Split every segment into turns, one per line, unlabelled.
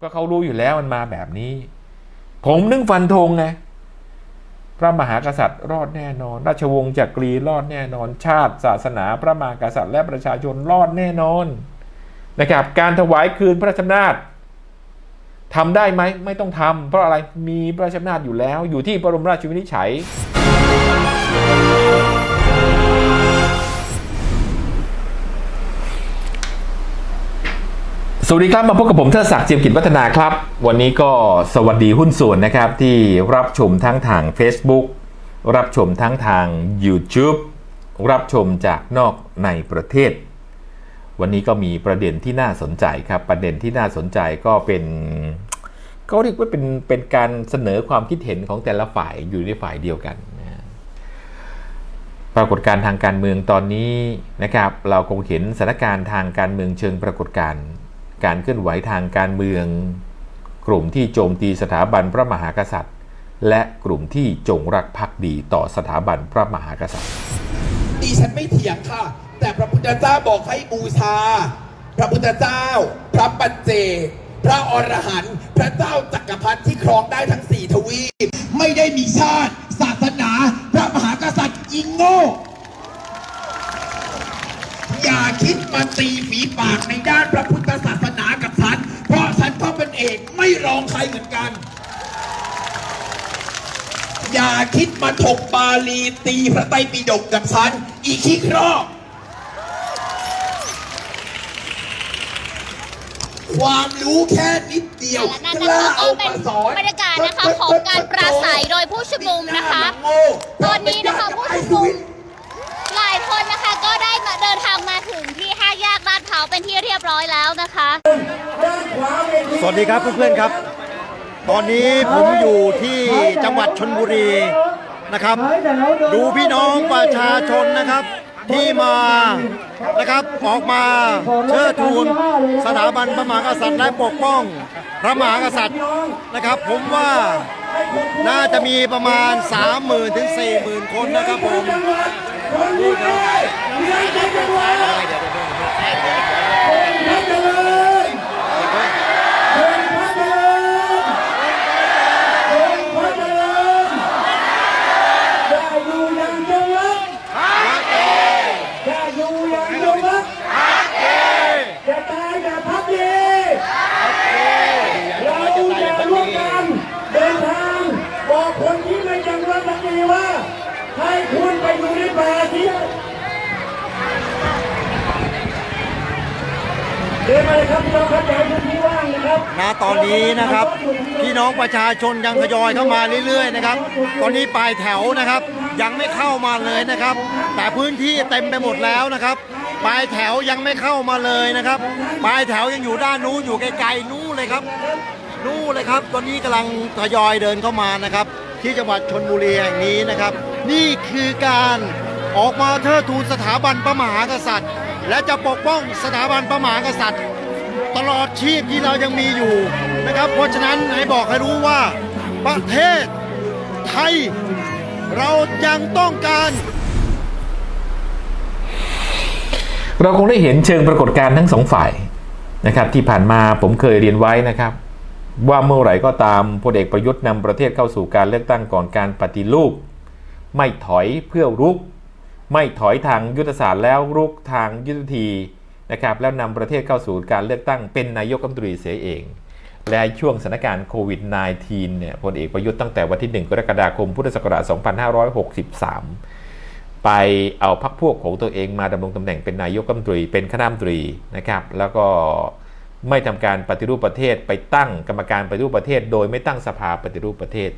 ก็เขารู้อยู่แล้วมันมาแบบนี้ ผมนึกฟันธงไงพระมหากษัตริย์รอดแน่นอน ราชวงศ์จักรีรอดแน่นอน ชาติศาสนาพระมหากษัตริย์และประชาชนรอดแน่นอนนะครับ การถวายคืนพระราชอำนาจทำได้ไหมไม่ต้องทำเพราะอะไรมีพระราชอำนาจอยู่แล้ว อยู่ที่บรมราชวินิจฉัย สวัสดีครับมาพบกับผมเทิดศักดิ์เจียมกิจวัฒนาครับ วันนี้ก็สวัสดีหุ้นส่วนนะครับ ที่รับชมทั้งทาง Facebook รับชมทั้งทาง YouTube รับชมจากนอกในประเทศ วันนี้ก็มีประเด็นที่น่าสนใจครับ ประเด็นที่น่าสนใจก็เป็นก็เรียกว่าเป็นเป็นการเสนอความคิดเห็นของแต่ละฝ่ายอยู่ในฝ่ายเดียวกันปรากฏการณ์ทางการเมืองตอนนี้นะครับ เราคงเห็นสถานการณ์ทางการเมืองเชิงปรากฏการณ์ การเคลื่อนไหวทางการเมือง กลุ่มที่โจมตีสถาบันพระมหากษัตริย์ และกลุ่มที่จงรักภักดีต่อสถาบันพระมหากษัตริย์
ดิฉันไม่เถียงค่ะ แต่พระพุทธเจ้าบอกให้บูชา พระพุทธเจ้า พระปัจเจพระอรหันต์พระเจ้าจักรพรรดิที่ครองได้ทั้งสี่ทวีปไม่ได้มีชาติ ศาสนา พระมหากษัตริย์ยิงโง่อย่าคิดมาตีฝีปากในด้านพระพุทธ รองใครเหมือนกัน อย่าคิดมาถกบาลีตีพระไตรปิฎกกับฉัน อีกขี้ครอบความรู้แค่นิดเดียว
และนั่น
ก
นะ
ล้า
คะก็
เอา
เป็
มานสอน
บรรยากาศนะคะของการปราศัยโดยผู้ชุมนุมนะคะ ตอนนี้นะคะผู้ชุมนุมหลายคนนะคะก็ได้มาเดินทางมาถึงที่ห้าแยกลาดพร้าวเป็นที่เรียบร้อยแล้วนะคะ
สวัสดีครับเพื่อนๆครับ ตอนนี้ผมอยู่ที่จังหวัดชนบุรีนะครับ ดูพี่น้องประชาชนนะครับ ที่มานะครับออกมาเชิดทูนสถาบันพระมหากษัตริย์และปกป้อง พระมหากษัตริย์นะครับ ผมว่าน่าจะมีประมาณ 30,000 ถึง 40,000 คนนะครับผม นี่ครับ
เรา นะครับ
ณตอนนี้นะครับ พี่น้องประชาชนยังทยอยเข้ามาเรื่อยๆนะครับ ตอนนี้ปลายแถวนะครับ ยังไม่เข้ามาเลยนะครับ แต่พื้นที่เต็มไปหมดแล้วนะครับ ปลายแถวยังไม่เข้ามาเลยนะครับ ปลายแถวยังอยู่ด้านนู้นอยู่ไกลๆนู้นเลยครับ นู่นเลยครับ ตอนนี้กำลังทยอยเดินเข้ามานะครับ ที่จังหวัดชนบุรีแห่งนี้นะครับ นี่คือการออกมาเทิดทูนสถาบันพระมหากษัตริย์ และจะปกป้องสถาบันพระมหากษัตริย์ ตลอดชีพที่เรายังมีอยู่นะครับ เพราะฉะนั้นให้บอกให้รู้ว่าประเทศไทยเรายังต้องการ
เราคงได้เห็นเชิงปรากฏการณ์ทั้งสองฝ่ายนะครับที่ผ่านมาผมเคยเรียนไว้นะครับ ว่าเมื่อไหร่ก็ตามพลเอกประยุทธ์นำประเทศเข้าสู่การเลือกตั้งก่อนการปฏิรูป ไม่ถอยเพื่อรุก ไม่ถอยทางยุทธศาสตร์แล้วรุกทางยุทธวิธีนะครับแล้วนำประเทศเข้าสู่การเลือกตั้งเป็นนายกรัฐมนตรีเสียเอง และช่วงสถานการณ์โควิด -19 เนี่ยพลเอกประยุทธ์ตั้งแต่วันที่ 1 กรกฎาคม พุทธศักราช 2563 ไปเอาพักพวกของตัวเองมาดำรงตำแหน่งเป็นนายกรัฐมนตรีเป็นคณะรัฐมนตรีนะครับแล้วก็ไม่ทำการปฏิรูปประเทศไปตั้งกรรมการปฏิรูปประเทศ โดยไม่ตั้งสภาปฏิรูปประเทศ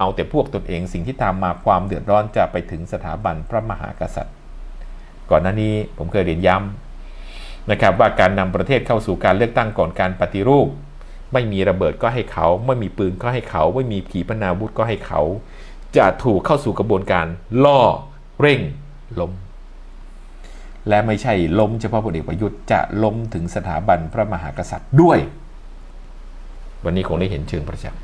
เอาแต่พวกตนเองสิ่งที่ตามมาความเดือดร้อนจะไปถึงสถาบันพระมหากษัตริย์ ก่อนหน้านี้ผมเคยเรียนย้ำนะครับว่าการนำประเทศเข้าสู่การเลือกตั้งก่อนการปฏิรูป ไม่มีระเบิดก็ให้เขา ไม่มีปืนก็ให้เขา ไม่มีขีปนาวุธก็ให้เขา จะถูกเข้าสู่กระบวนการล่อเร่งล้มและไม่ใช่ล้มเฉพาะพลเอกประยุทธ์จะล้มถึงสถาบันพระมหากษัตริย์ด้วย วันนี้คงได้เห็นเชิงประจักษ์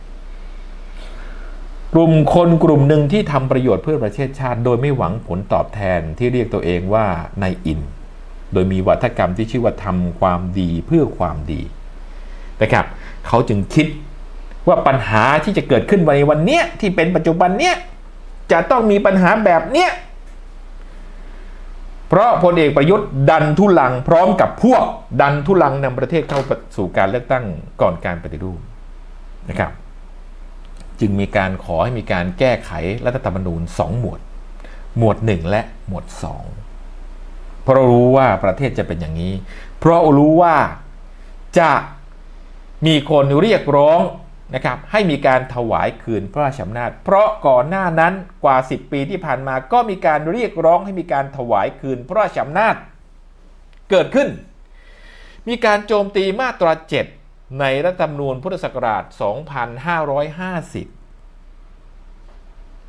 กลุ่มคนกลุ่มหนึ่งที่ทำประโยชน์เพื่อประเทศชาติ โดยไม่หวังผลตอบแทนที่เรียกตัวเองว่านายอิน โดยมีวัฒกรรมที่ชื่อว่าทำความดีเพื่อความดีนะครับ เขาจึงคิดว่าปัญหาที่จะเกิดขึ้นในวันนี้ที่เป็นปัจจุบันเนี้ยจะต้องมีปัญหาแบบเนี้ยเพราะพลเอกประยุทธ์ดันทุลังพร้อมกับพวกดันทุลังนำประเทศเข้าสู่การเลือกตั้งก่อนการปฏิรูปนะครับ จึงมีการขอให้มีการแก้ไขรัฐธรรมนูญสองหมวด หมวดหนึ่งและหมวดสองเพราะรู้ว่าประเทศจะเป็นอย่างนี้ เพราะรู้ว่าจะมีคนเรียกร้องนะครับให้มีการถวายคืนพระราชอำนาจ เพราะก่อนหน้านั้นกว่า 10 ปีที่ผ่านมาก็มีการเรียกร้องให้มีการถวายคืนพระราชอำนาจเกิดขึ้น มีการโจมตีมาตรา 7 ในรัฐธรรมนูญพุทธศักราช 2550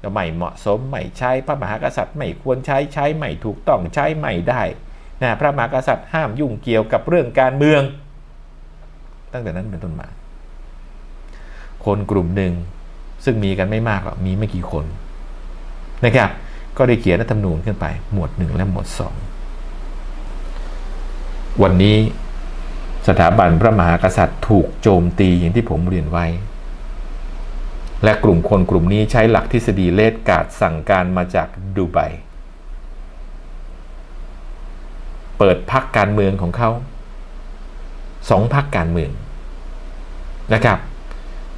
ก็ไม่เหมาะสม ไม่ใช้พระมหากษัตริย์ไม่ควรใช้ใช้ไม่ถูกต้องใช้ไม่ได้นะพระมหากษัตริย์ห้ามยุ่งเกี่ยวกับเรื่องการเมือง ตั้งแต่นั้นเป็นต้นมา คนกลุ่มหนึ่งซึ่งมีกันไม่มากหรอกมีไม่กี่คนนะครับก็ได้เขียนรัฐธรรมนูญขึ้นไป หมวดหนึ่งและหมวดสองวันนี้ สถาบันพระมหากษัตริย์ถูกโจมตีอย่างที่ผมเรียนไว้ และกลุ่มคนกลุ่มนี้ใช้หลักทฤษฎีเลดการ์ดสั่งการมาจากดูไบเปิดพักการเมืองของเขาสองพักการเมืองนะครับ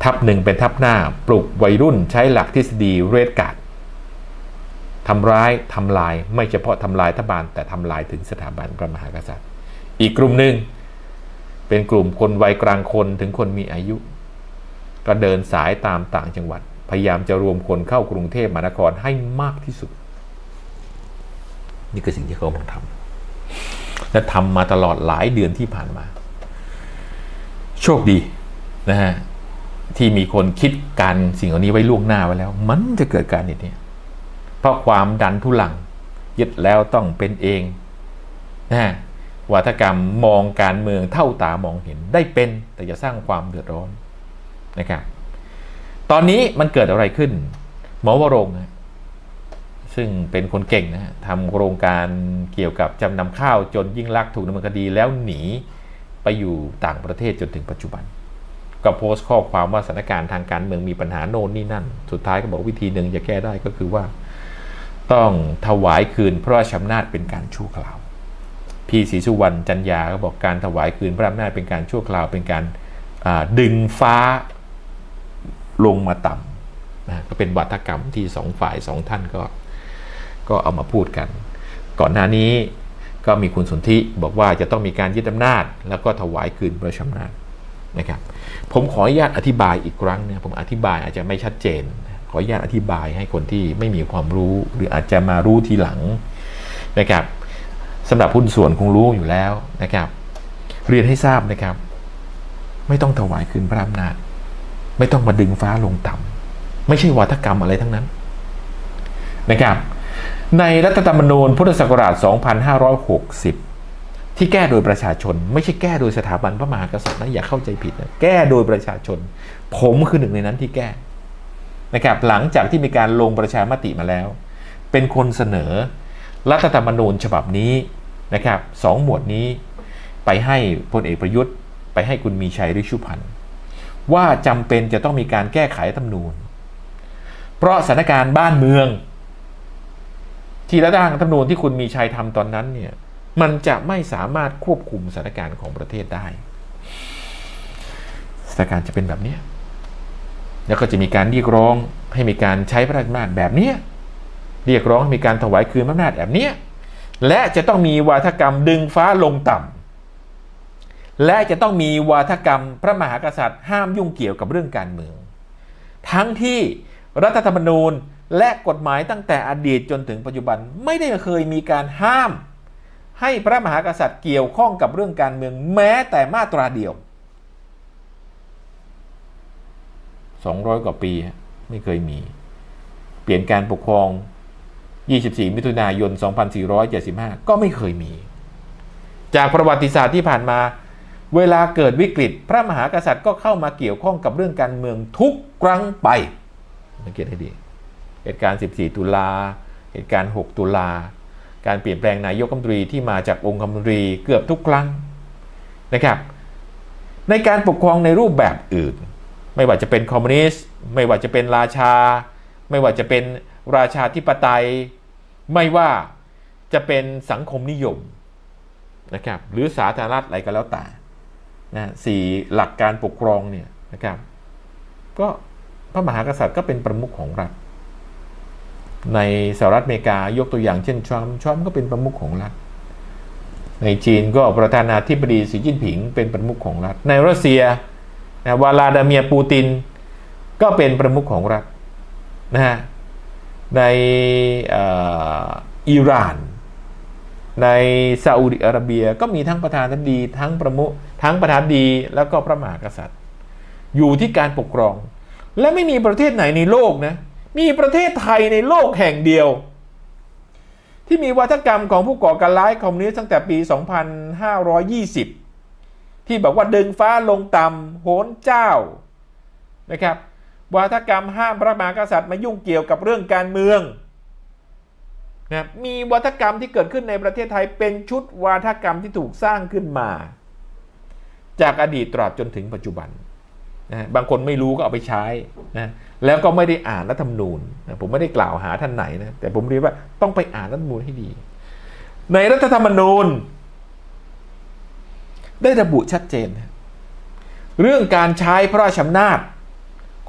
ทัพหนึ่งเป็นทัพหน้าปลุกวัยรุ่นใช้หลักทฤษฎีเรดการ์ดทำร้ายทำลายไม่เฉพาะทำลายรัฐบาลแต่ทำลายถึงสถาบันพระมหากษัตริย์ อีกกลุ่มหนึ่ง เป็นกลุ่มคนวัยกลางคนถึงคนมีอายุ ก็เดินสายตามต่างจังหวัด พยายามจะรวมคนเข้ากรุงเทพมหานครให้มากที่สุด นี่คือสิ่งที่เขากำลังทำและทำมาตลอดหลายเดือนที่ผ่านมา โชคดีนะฮะที่มีคนคิดการสิ่งเหล่านี้ไว้ล่วงหน้าไว้แล้ว มันจะเกิดการอย่างนี้เพราะความดันทุลังยึดแล้วต้องเป็นเองนะ วัฒกรรมมองการเมืองเท่าตามองเห็นได้เป็นแต่จะสร้างความเดือดร้อนนะครับ ตอนนี้มันเกิดอะไรขึ้น หมอวรงซึ่งเป็นคนเก่งนะฮะทำโครงการเกี่ยวกับจำนำข้าวจนยิ่งลักษณ์ถูกดำเนินคดีแล้วหนีไปอยู่ต่างประเทศจนถึงปัจจุบัน ก็โพสต์ข้อความว่าสถานการณ์ทางการเมืองมีปัญหาโน่นนี่นั่น สุดท้ายก็บอกวิธีหนึ่งจะแก้ได้ก็คือว่า ต้องถวายคืนพระราชอำนาจเป็นการชั่วคราว พี่ศรีสุวรรณจันยาก็บอกการถวายคืนพระอำนาจเป็นการชั่วคราวเป็นการดึงฟ้าลงมาต่ำนะก็เป็นวัฒกรรมที่สองฝ่ายสองท่านก็ก็เอามาพูดกัน ก่อนหน้านี้ก็มีคุณสนธิบอกว่าจะต้องมีการยึดอำนาจ แล้วก็ถวายคืนพระชำนาจนะครับผมขออนุญาตอธิบายอีกครั้งนะผมอธิบายอาจจะไม่ชัดเจน ขออนุญาตอธิบายให้คนที่ไม่มีความรู้ หรืออาจจะมารู้ทีหลังนะครับ สำหรับหุ้นส่วนคงรู้อยู่แล้วนะครับ เรียนให้ทราบนะครับ ไม่ต้องถวายคืนพระอำนาจ ไม่ต้องมาดึงฟ้าลงต่ำไม่ใช่วัฒกรรมอะไรทั้งนั้นนะครับ ในรัฐธรรมนูญพุทธศักราช 2560 ที่แก้โดยประชาชน ไม่ใช่แก้โดยสถาบันพระมหากษัตริย์นะอย่าเข้าใจผิดนะแก้โดยประชาชน ผมคือหนึ่งในนั้นที่แก้นะครับหลังจากที่มีการลงประชามติมาแล้ว เป็นคนเสนอรัฐธรรมนูญฉบับนี้ นะครับสองหมวดนี้ไปให้พลเอกประยุทธ์ ไปให้คุณมีชัยฤชุพันธ์ว่าจำเป็นจะต้องมีการแก้ไขรัฐมนูญเพราะสถานการณ์บ้านเมือง ที่รัฐธรรมนูญที่คุณมีชัยทำตอนนั้นเนี่ยมันจะไม่สามารถควบคุมสถานการณ์ของประเทศได้สถานการณ์จะเป็นแบบนี้แล้วก็จะมีการเรียกร้องให้มีการใช้พระราชอำนาจแบบนี้เรียกร้องให้มีการถวายคืนพระอำนาจแบบนี้ และจะต้องมีวาทกรรมดึงฟ้าลงต่ำและจะต้องมีวาทกรรมพระมหากษัตริย์ห้ามยุ่งเกี่ยวกับเรื่องการเมือง ทั้งที่รัฐธรรมนูญและกฎหมายตั้งแต่อดีตจนถึงปัจจุบันไม่ได้เคยมีการห้าม ให้พระมหากษัตริย์เกี่ยวข้องกับเรื่องการเมืองแม้แต่มาตราเดียว 200 กว่าปีไม่เคยมี เปลี่ยนการปกครอง 24 มิถุนายน 2475 ก็ไม่เคยมี จากประวัติศาสตร์ที่ผ่านมา เวลาเกิดวิกฤต พระมหากษัตริย์ก็เข้ามาเกี่ยวข้องกับเรื่องการเมืองทุกครั้งไปสังเกตให้ดี เหตุการณ์ 14 ตุลา เหตุการณ์ 6 ตุลา การเปลี่ยนแปลงนายกรัฐมนตรีที่มาจากองค์คมนตรีเกือบทุกครั้งนะครับ ในการปกครองในรูปแบบอื่น ไม่ว่าจะเป็นคอมมิวนิสต์ ไม่ว่าจะเป็นราชา ไม่ว่าจะเป็นราชาธิปไตย ไม่ว่าจะเป็นสังคมนิยมนะครับหรือสาธารณรัฐอะไรก็แล้วแต่นะสี่หลักการปกครองเนี่ยนะครับ ก็พระมหากษัตริย์ก็เป็นประมุขของรัฐ ในสหรัฐอเมริกายกตัวอย่างเช่นทรัมป์ทรัมป์ก็เป็นประมุขของรัฐ ในจีนก็ประธานาธิบดีสีจิ้นผิง เป็นประมุขของรัฐ ในรัสเซียนะวลาดาเมียร์ปูติน ก็เป็นประมุขของรัฐนะฮะ ในอิหร่าน ในซาอุดิอาระเบียก็มีทั้งประธานาธิบดีทั้งประมุทั้งประธานาธิบดีแล้วก็พระมหากษัตริย์ อยู่ที่การปกครอง และไม่มีประเทศไหนในโลกนะมีประเทศไทยในโลกแห่งเดียว ที่มีวัฒกรรมของผู้ก่อการร้ายคอมมิวนิสต์ตั้งแต่ปี 2520 ที่บอกว่าดึงฟ้าลงต่ำโหนเจ้านะครับ วาทกรรมห้ามพระมหากษัตริย์มายุ่งเกี่ยวกับเรื่องการเมืองนะมีวัฒกรรมที่เกิดขึ้นในประเทศไทยเป็นชุดวาทกรรมที่ถูกสร้างขึ้นมา จากอดีตตราบจนถึงปัจจุบันนะบางคนไม่รู้ก็เอาไปใช้นะแล้วก็ไม่ได้อ่านรัฐธรรมนูญนะผมไม่ได้กล่าวหาท่านไหนนะแต่ผมเรียกว่าต้องไปอ่านรัฐธรรมนูญให้ดี ในรัฐธรรมนูญ ได้ระบุชัดเจน เรื่องการใช้พระราชอำนาจ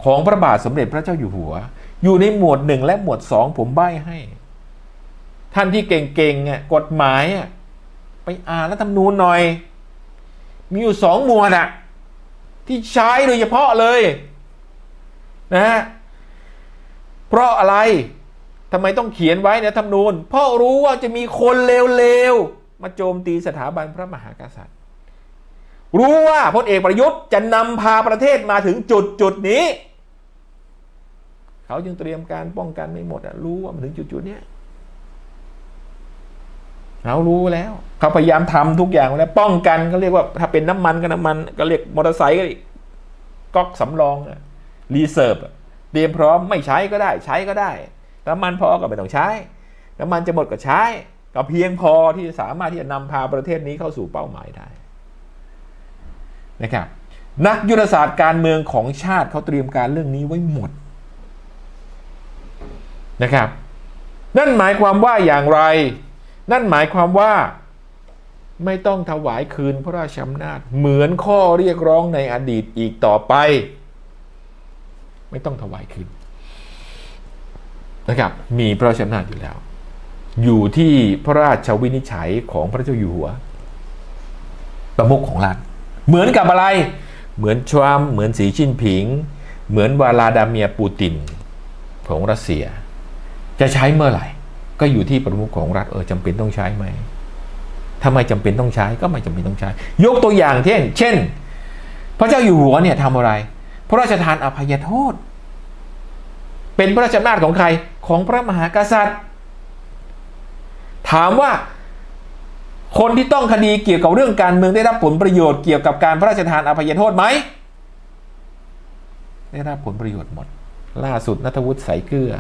ของพระบาทสมเด็จพระเจ้าอยู่หัว อยู่ในหมวดหนึ่งและหมวดสองผมใบ้ให้ ท่านที่เก่งๆอะกฎหมายอะไปอ่านรัฐธรรมนูญหน่อย มีอยู่สองหมวดอะที่ใช้โดยเฉพาะเลยนะฮะเพราะอะไรทำไมต้องเขียนไว้ในธรรมนูญ เพราะรู้ว่าจะมีคนเลวๆ มาโจมตีสถาบันพระมหากษัตริย์ รู้ว่าพลเอกประยุทธ์จะนำพาประเทศมาถึงจุดจุดนี้ เขาจึงเตรียมการป้องกันไม่หมดอะรู้ว่ามันถึงจุดจุดเนี้ยเขารู้แล้ว เขาพยายามทำทุกอย่างแล้ว ป้องกันเขาเรียกว่า ถ้าเป็นน้ำมันก็น้ำมัน ก็เรียกมอเตอร์ไซค์ก็อีกก๊อกสำรองอะรีเซิร์ฟอะเตรียมพร้อมไม่ใช้ก็ได้ ใช้ก็ได้น้ำมันพอก็ไม่ต้องใช้ น้ำมันจะหมดก็ใช้ ก็เพียงพอที่จะสามารถที่จะนำพาประเทศนี้เข้าสู่เป้าหมายได้นะครับนักยุทธศาสตร์การเมืองของชาติเขาเตรียมการเรื่องนี้ไว้หมด นะครับ นั่นหมายความว่าอย่างไร นั่นหมายความว่าไม่ต้องถวายคืนพระราชอำนาจ เหมือนข้อเรียกร้องในอดีตอีกต่อไป ไม่ต้องถวายคืนนะครับมีพระราชอำนาจอยู่แล้ว อยู่ที่พระราชวินิจฉัยของพระเจ้าอยู่หัว ประมุขของรัฐเหมือนกับอะไร เหมือนทรัมป์เหมือนสีจิ้นผิง เหมือนวลาดาเมียปูตินของรัสเซีย จะใช้เมื่อไหร่ ก็อยู่ที่ประมุขของรัฐเออจำเป็นต้องใช้ไหมทำไมจำเป็นต้องใช้ก็ไม่จำเป็นต้องใช้ ยกตัวอย่างเช่น เช่น พระเจ้าอยู่หัวเนี่ยทำอะไร พระราชทานอภัยโทษ เป็นพระราชอำนาจของใครของพระมหากษัตริย์ ถามว่าคนที่ต้องคดีเกี่ยวกับเรื่องการเมืองได้รับผลประโยชน์เกี่ยวกับการพระราชทานอภัยโทษไหมได้รับผลประโยชน์หมด ล่าสุดนัทวุฒิใสเกลือ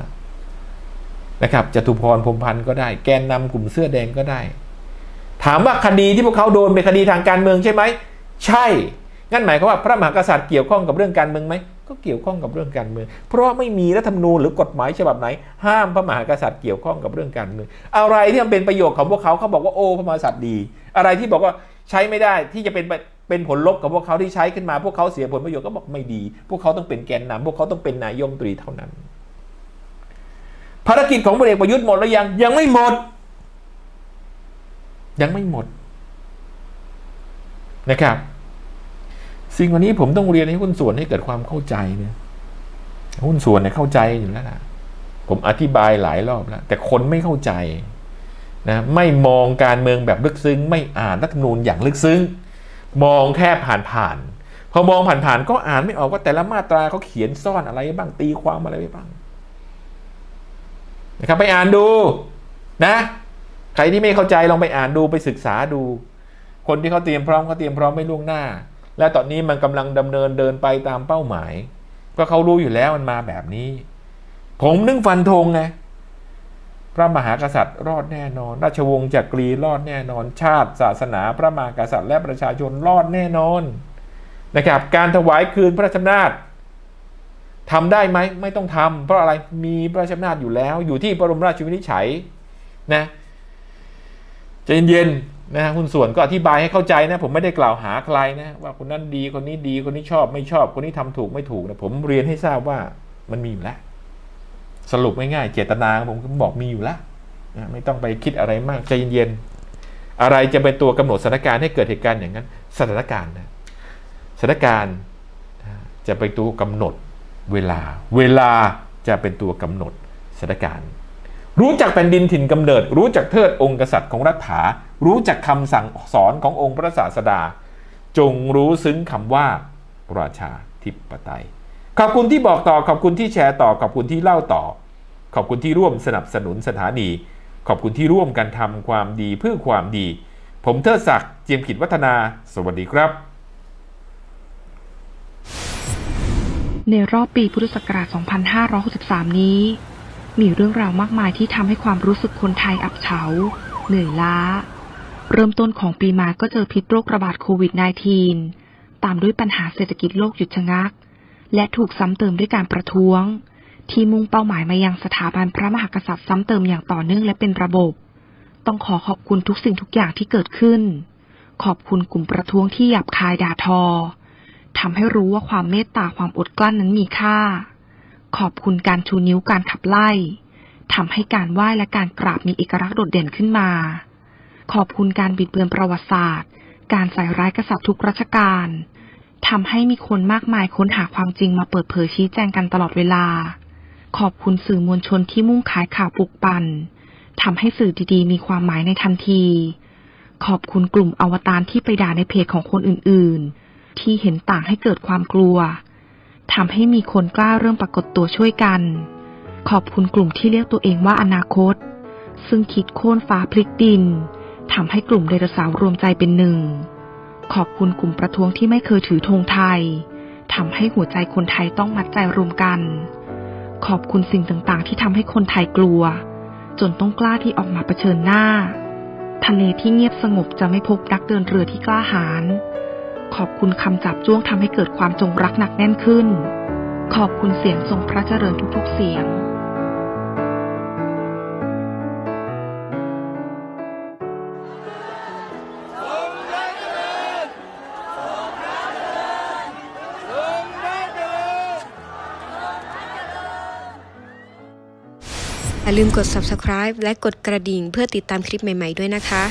นะครับจตุพรพรมพันธ์ก็ได้ แกนนำกลุ่มเสื้อแดงก็ได้ ถามว่าคดีที่พวกเขาโดนเป็นคดีทางการเมืองใช่ไหม ใช่ งั้นหมายความว่าพระมหากษัตริย์เกี่ยวข้องกับเรื่องการเมืองไหม ก็เกี่ยวข้องกับเรื่องการเมือง เพราะไม่มีรัฐธรรมนูญหรือกฎหมายฉบับไหน ห้ามพระมหากษัตริย์เกี่ยวข้องกับเรื่องการเมือง อะไรที่มันเป็นประโยชน์ของพวกเขาเขาบอกว่าโอ้พระมหากษัตริย์ดี อะไรที่บอกว่าใช้ไม่ได้ที่จะเป็นเป็นผลลบกับพวกเขาที่ใช้ขึ้นมา พวกเขาเสียผลประโยชน์ก็บอกไม่ดี พวกเขาต้องเป็นแกนนำพวกเขาต้องเป็นนายกรัฐมตรีเท่านั้น ภารกิจของพลเอกประยุทธ์หมดหรือยังยังไม่หมด ยังไม่หมดนะครับ สิ่งวันนี้ผมต้องเรียนให้หุ้นส่วนให้เกิดความเข้าใจเนี่ยหุ้นส่วนเนี่ยเข้าใจอยู่แล้วล่ะผมอธิบายหลายรอบแล้วแต่คนไม่เข้าใจนะไม่มองการเมืองแบบลึกซึ้ง ไม่อ่านรัฐธรรมนูญอย่างลึกซึ้ง มองแค่ผ่านๆพอมองผ่านๆก็อ่านไม่ออกว่าแต่ละมาตราเขาเขียนซ่อนอะไรบ้างตีความอะไรไว้บ้าง นะครับไปอ่านดูนะ ใครที่ไม่เข้าใจลองไปอ่านดูไปศึกษาดู คนที่เขาเตรียมพร้อมเขาเตรียมพร้อมไม่ล่วงหน้า และตอนนี้มันกำลังดำเนินเดินไปตามเป้าหมาย ก็เขารู้อยู่แล้วมันมาแบบนี้ ผมนึกฟันธงไงพระมหากษัตริย์รอดแน่นอน ราชวงศ์จักรีรอดแน่นอน ชาติ ศาสนา พระมหากษัตริย์และประชาชนรอดแน่นอนนะครับการถวายคืนพระราชอำนาจ ทำได้ไหมไม่ต้องทำเพราะอะไรมีพระราชอำนาจอยู่แล้ว อยู่ที่บรมราชวินิจฉัยนะใจเย็นๆนะคุณส่วนก็อธิบายให้เข้าใจนะ ผมไม่ได้กล่าวหาใครนะว่าคนนั้นดีคนนี้ดีคนนี้ชอบ ไม่ชอบ คนนี้ทำถูกไม่ถูกนะผมเรียนให้ทราบว่ามันมีอยู่แล้ว สรุปง่ายๆเจตนาผมก็บอกมีอยู่แล้วนะไม่ต้องไปคิดอะไรมากใจเย็นๆอะไรจะเป็นตัวกำหนดสถานการณ์ให้เกิดเหตุการณ์อย่างนั้น สถานการณ์นะสถานการณ์จะเป็นตัวกำหนด เวลา เวลาจะเป็นตัวกำหนดสถานการณ์ รู้จักแผ่นดินถิ่นกำเนิด รู้จักเทิดองค์กษัตริย์ของรัฐา รู้จักคำสั่งสอนขององค์พระศาสดา จงรู้ซึ้งคำว่า ราชาธิปไตย ขอบคุณที่บอกต่อ ขอบคุณที่แชร์ต่อ ขอบคุณที่เล่าต่อ ขอบคุณที่ร่วมสนับสนุนสถานี ขอบคุณที่ร่วมกันทำความดีเพื่อความดี ผมเทิดศักดิ์เจียมขิดวัฒนา สวัสดีครับ
ในรอบปีพุทธศักราช 2563 นี้ มีเรื่องราวมากมายที่ทำให้ความรู้สึกคนไทยอับเฉา เหนื่อยล้า เริ่มต้นของปีมาก็เจอพิษโรคระบาดโควิด -19 ตามด้วยปัญหาเศรษฐกิจโลกหยุดชะงัก และถูกซ้ำเติมด้วยการประท้วง ที่มุ่งเป้าหมายมายังสถาบันพระมหากษัตริย์ซ้ำเติมอย่างต่อเนื่องและเป็นระบบ ต้องขอขอบคุณทุกสิ่งทุกอย่างที่เกิดขึ้น ขอบคุณกลุ่มประท้วงที่หยาบคายด่าทอ ทำให้รู้ว่าความเมตตาความอดกลั้นนั้นมีค่า ขอบคุณการชูนิ้วการขับไล่ทำให้การไหว้และการกราบมีเอกลักษณ์โดดเด่นขึ้นมา ขอบคุณการบิดเบือนประวัติศาสตร์ การใส่ร้ายกษัตริย์ทุกรัชกาลทำให้มีคนมากมายค้นหาความจริงมาเปิดเผยชี้แจงกันตลอดเวลา ขอบคุณสื่อมวลชนที่มุ่งขายข่าวปลุกปั่นทำให้สื่อดีๆ มีความหมายในทันที ขอบคุณกลุ่มอวตารที่ไปด่าในเพจของคนอื่นๆ ที่เห็นต่างให้เกิดความกลัวทำให้มีคนกล้าเริ่มปรากฏตัวช่วยกัน ขอบคุณกลุ่มที่เรียกตัวเองว่าอนาคต ซึ่งคิดโค่นฟ้าพลิกดินทำให้กลุ่มไดโนเสาร์รวมใจเป็นหนึ่ง ขอบคุณกลุ่มประท้วงที่ไม่เคยถือธงไทยทำให้หัวใจคนไทยต้องมัดใจรวมกัน ขอบคุณสิ่งต่างๆ ที่ทำให้คนไทยกลัว จนต้องกล้าที่ออกมาเผชิญหน้า ทะเลที่เงียบสงบจะไม่พบนักเดินเรือที่กล้าหาญ ขอบคุณคำจับจ้วงทำให้เกิดความจงรักหนักแน่นขึ้น ขอบคุณเสียงทรงพระเจริญทุกๆเสียง
อย่าลืมกด subscribe และกดกระดิ่งเพื่อติดตามคลิปใหม่ ๆ ด้วยนะคะ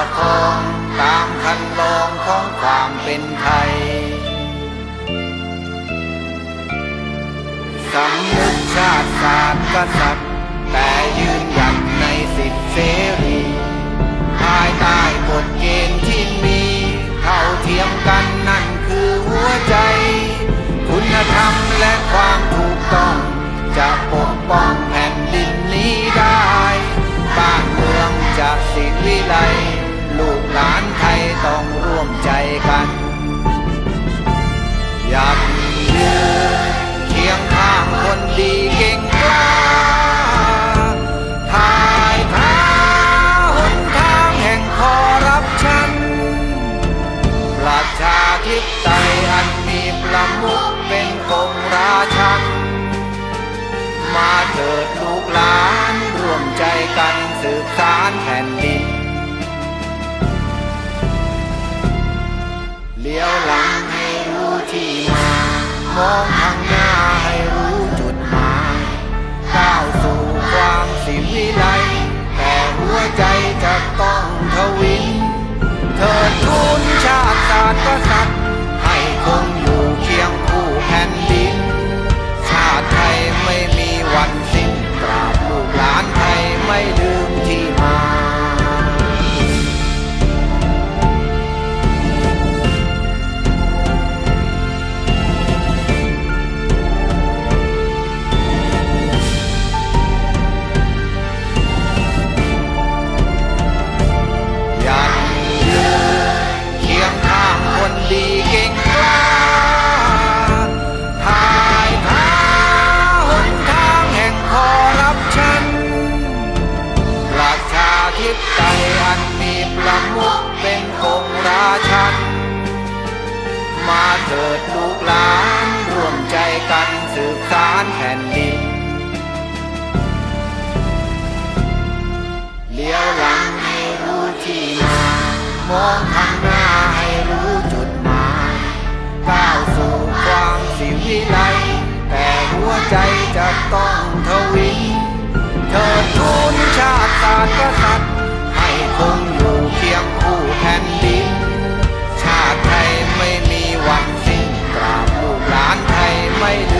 ประคองตามคันลองของความเป็นไทยสำนึกชาติศาสตร์กษัตริย์แต่ยืนหยัดในสิทธิเสรีภายใต้กฎเกณฑ์ที่มีเท่าเทียมกันนั่นคือหัวใจ คุณธรรมและความถูกต้อง จะปกป้องแผ่นดินนี้ได้ บ้านเมืองจะสิวิไล หลานไทยต้องร่วมใจกัน อยากยืนเคียงข้างคนดีเก่งกล้า ต้องทวิน เธอทูลชาติศาสตร์กษัตริย์ ผ่นดิน เลี้ยวหลังให้รู้ที่มามองข้างหน้าให้รู้จุดหมายก้าวสู่ความสิวิไลแต่หัวใจจะต้องทวินเถิดทูลชาติศาสตร์กษัตริย์ให้คงอยู่เคียงคู่แผ่นดิน ชาติไทยไม่มีวันสิ้นตราบลูกหลานไทยไม่ลื